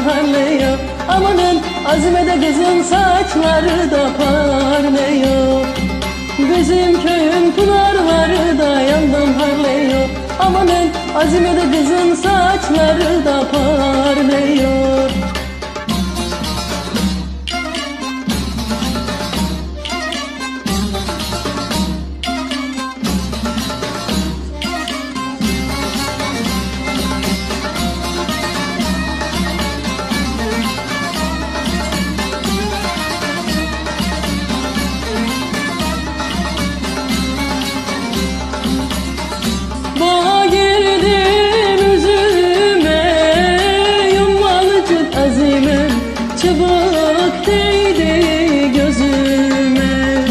yandım harlıyor Amanın azimede kızın saçları da parlıyor Bizim köyün pınarları da yandım harlıyor Amanın azimede kızın saçları da parlıyor Çıbık değdi gözüme.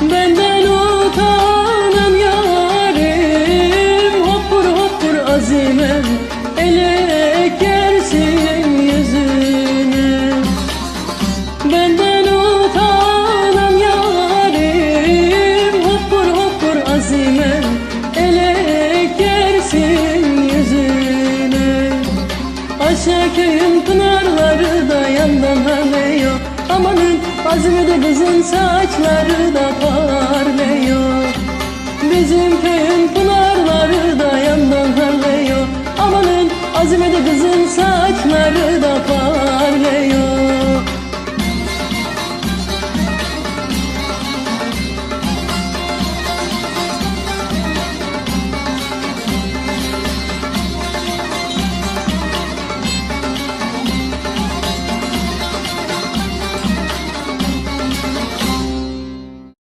Benden utanan yarim. Hoppur hoppur azimem Elek gelsin yüzüne Benden Aşağı pınarları da yandan harlıyor Amanın azimede kızın saçları da parlıyor. Bizim köyün